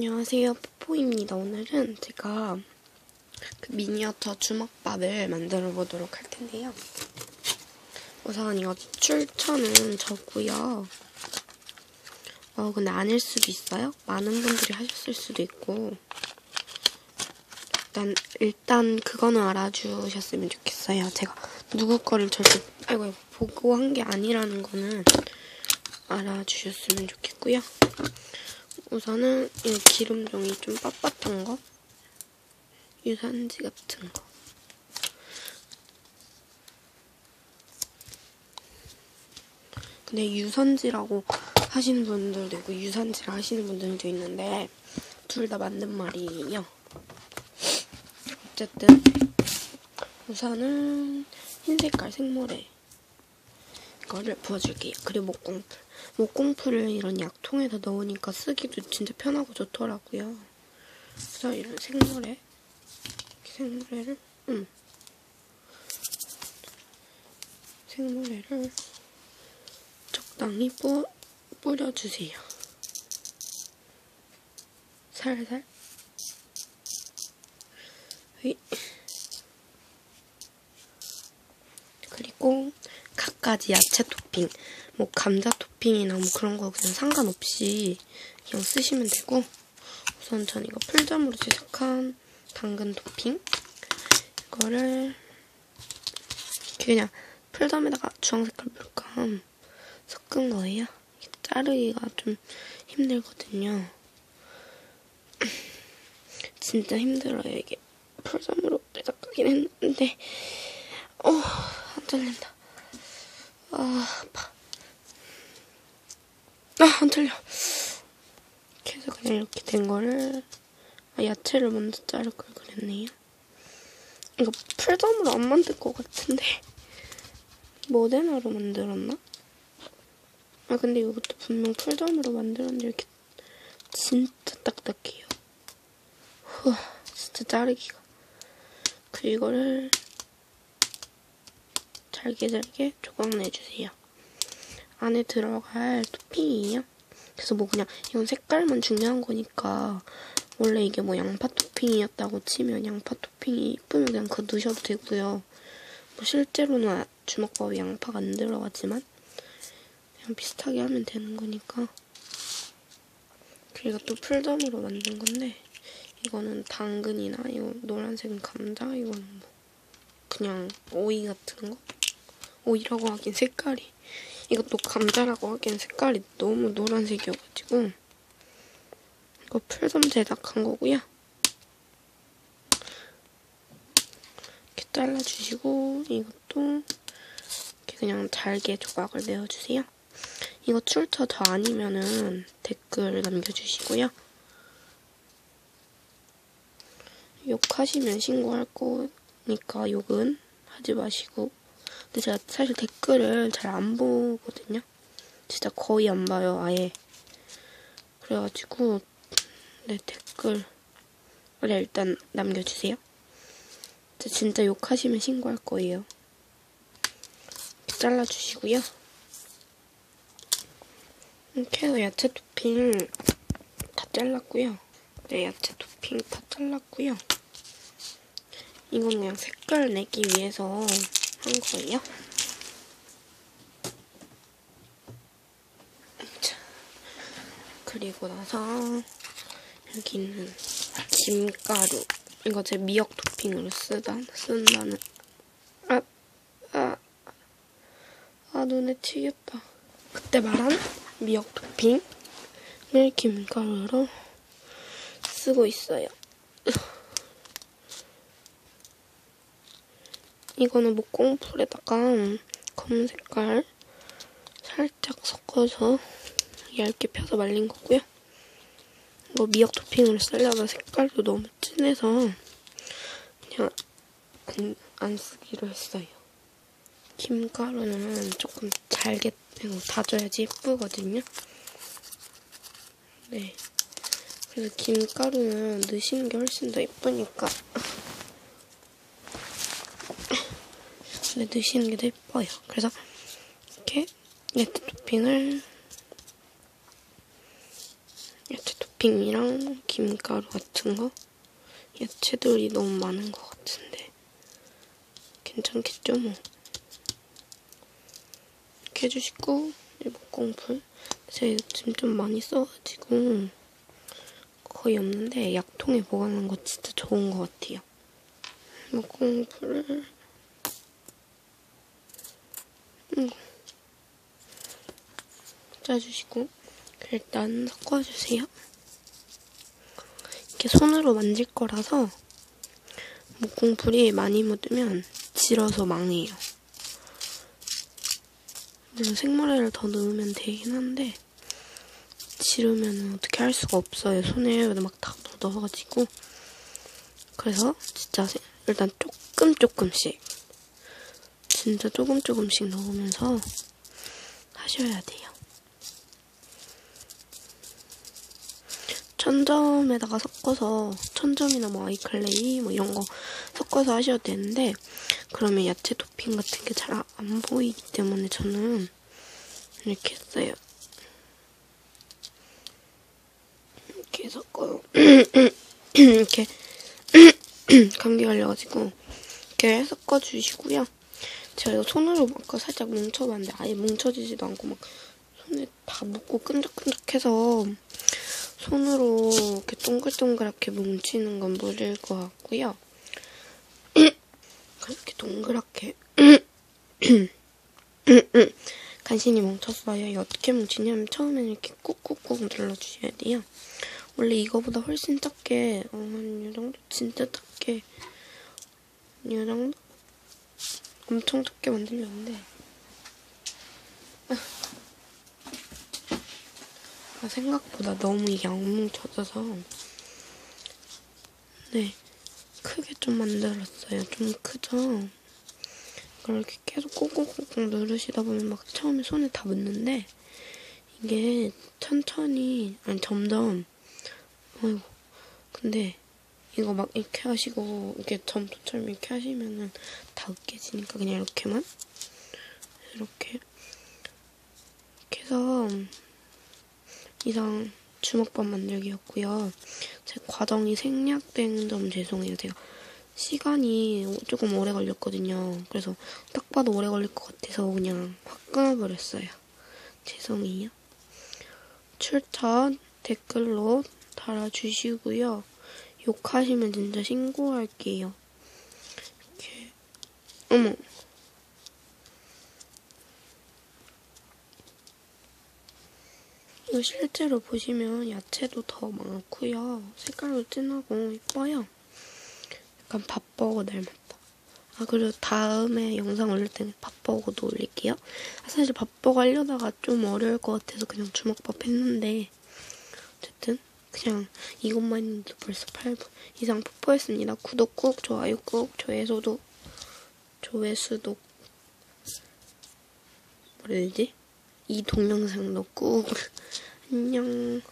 안녕하세요, 뽀뽀입니다. 오늘은 제가 그 미니어처 주먹밥을 만들어 보도록 할 텐데요. 우선 이거 출처는 저고요. 어, 근데 아닐 수도 있어요. 많은 분들이 하셨을 수도 있고. 일단, 일단 그거는 알아주셨으면 좋겠어요. 제가 누구 거를 절대, 아이고, 보고 한 게 아니라는 거는 알아주셨으면 좋겠고요. 우선은 이 기름종이 좀 빳빳한 거? 유산지 같은 거. 근데 유선지라고 하시는 분들도 있고 유산지라 하시는 분들도 있는데 둘 다 맞는 말이에요. 어쨌든 우선은 흰 색깔 생모래. 이 거를 부어줄게요 그리고 목공풀 목공풀을 이런 약통에다 넣으니까 쓰기도 진짜 편하고 좋더라고요. 그래서 이런 생물에 생물에를 음 생물에를 적당히 뿌, 뿌려주세요. 살살 그리고 각 가지 야채 토핑 뭐 감자 토핑이나 뭐 그런 거 그냥 상관없이 그냥 쓰시면 되고 우선 전 이거 풀점으로 제작한 당근 토핑 이거를 그냥 풀점에다가 주황색깔 물감 섞은 거예요. 자르기가 좀 힘들거든요. 진짜 힘들어요 이게 풀점으로 제작하긴 했는데 어 안 잘린다. 아 아파. 아, 안 틀려. 해서 그냥 이렇게 된 거를, 아, 야채를 먼저 자를 걸 그랬네요. 이거 풀점으로 안 만들 것 같은데. 모데나로 만들었나? 아, 근데 이것도 분명 풀점으로 만들었는데 이렇게 진짜 딱딱해요. 후, 진짜 자르기가. 그 이거를 잘게 잘게 조각 내주세요. 안에 들어갈 토핑이에요. 그래서 뭐 그냥 이건 색깔만 중요한 거니까 원래 이게 뭐 양파 토핑이었다고 치면 양파 토핑이 이쁘면 그냥 그거 넣으셔도 되고요. 뭐 실제로는 주먹밥에 양파가 안 들어가지만 그냥 비슷하게 하면 되는 거니까 그리고 또 풀점으로 만든 건데 이거는 당근이나 이거 노란색은 감자 이거는 뭐 그냥 오이 같은 거 오이라고 하긴 색깔이 이것도 감자라고 하기엔 색깔이 너무 노란색이어가지고 이거 풀섬 제작한 거고요. 이렇게 잘라주시고 이것도 이렇게 그냥 잘게 조각을 내어주세요. 이거 출처 저 아니면은 댓글 남겨주시고요. 욕하시면 신고할 거니까 욕은 하지 마시고 근데 제가 사실 댓글을 잘 안 보거든요. 진짜 거의 안 봐요, 아예. 그래가지고, 네, 댓글을 일단 남겨주세요. 진짜 욕하시면 신고할 거예요. 잘라주시고요. 이렇게 해서 야채 토핑 다 잘랐고요. 네, 야채 토핑 다 잘랐고요. 이건 그냥 색깔 내기 위해서 한 거예요. 자, 그리고 나서 여기는 김가루. 이거 제 미역 토핑으로 쓰다, 쓴다는. 아, 아, 아, 눈에 튀겼다. 그때 말한 미역 토핑을 김가루로 쓰고 있어요. 이거는 목공풀에다가 검은 색깔 살짝 섞어서 얇게 펴서 말린 거고요. 이거 미역 토핑으로 쓰려다 색깔도 너무 진해서 그냥 안, 안 쓰기로 했어요. 김가루는 조금 잘게 다져야지 예쁘거든요. 네. 그래서 김가루는 넣으시는 게 훨씬 더 예쁘니까 근데 넣으시는 게 더 예뻐요. 그래서 이렇게 야채 토핑을 야채 토핑 토핑이랑 김가루 같은 거? 야채들이 너무 많은 것 같은데. 괜찮겠죠 뭐? 이렇게 해주시고 이 목공풀. 제가 요즘 좀 많이 써가지고 거의 없는데 약통에 보관하는 거 진짜 좋은 것 같아요. 목공풀을 음. 짜주시고 일단 섞어주세요. 이렇게 손으로 만질 거라서 목공풀이 많이 묻으면 질어서 망해요. 생머리를 더 넣으면 되긴 한데 지르면 어떻게 할 수가 없어요. 손에 막 다 묻어가지고 그래서 진짜 일단 조금 조금씩 진짜 조금 조금씩 넣으면서 하셔야 돼요. 천점에다가 섞어서 천점이나 뭐 아이클레이 뭐 이런 거 섞어서 하셔도 되는데 그러면 야채 토핑 같은 게 잘 안 보이기 때문에 저는 이렇게 했어요. 이렇게 섞어요. 이렇게 감기 걸려가지고 이렇게 섞어주시고요. 제가 이거 손으로 아까 살짝 뭉쳐봤는데 아예 뭉쳐지지도 않고 막 손에 다 묻고 끈적끈적해서 손으로 이렇게 동글동글하게 뭉치는 건 무리일 것 같고요. 그렇게 동그랗게 간신히 뭉쳤어요. 어떻게 뭉치냐면 처음에는 이렇게 꾹꾹꾹 눌러주셔야 돼요. 원래 이거보다 훨씬 작게 어, 한이 정도? 진짜 작게 이 정도? 엄청 작게 만들렸는데 아, 생각보다 너무 이게 안 뭉쳐져서 네 크게 좀 만들었어요. 좀 크죠? 이렇게 계속 꾹꾹꾹꾹 누르시다 보면 막 처음에 손에 다 묻는데 이게 천천히 아니 점점 아이고 근데 이거 막 이렇게 하시고 이렇게 점토처럼 이렇게 하시면은 다 으깨지니까 그냥 이렇게만 이렇게 이렇게 해서 이상 주먹밥 만들기였고요. 제 과정이 생략된 점 죄송해요. 제가 시간이 조금 오래 걸렸거든요. 그래서 딱 봐도 오래 걸릴 것 같아서 그냥 확 끊어버렸어요. 죄송해요. 출처 댓글로 달아주시고요. 욕하시면 진짜 신고할게요. 어머 이거 실제로 보시면 야채도 더 많고요. 색깔도 진하고 예뻐요. 약간 밥버거 닮았다. 아 그리고 다음에 영상 올릴 때는 밥버거도 올릴게요. 아, 사실 밥버거 하려다가 좀 어려울 것 같아서 그냥 주먹밥 했는데 어쨌든 그냥 이것만 있는데 벌써 8분 이상 뽀뽀했습니다. 구독 꾹, 좋아요 꾹, 조회수도 조회수도 뭐라 해야 되지? 이 동영상도 꾹 안녕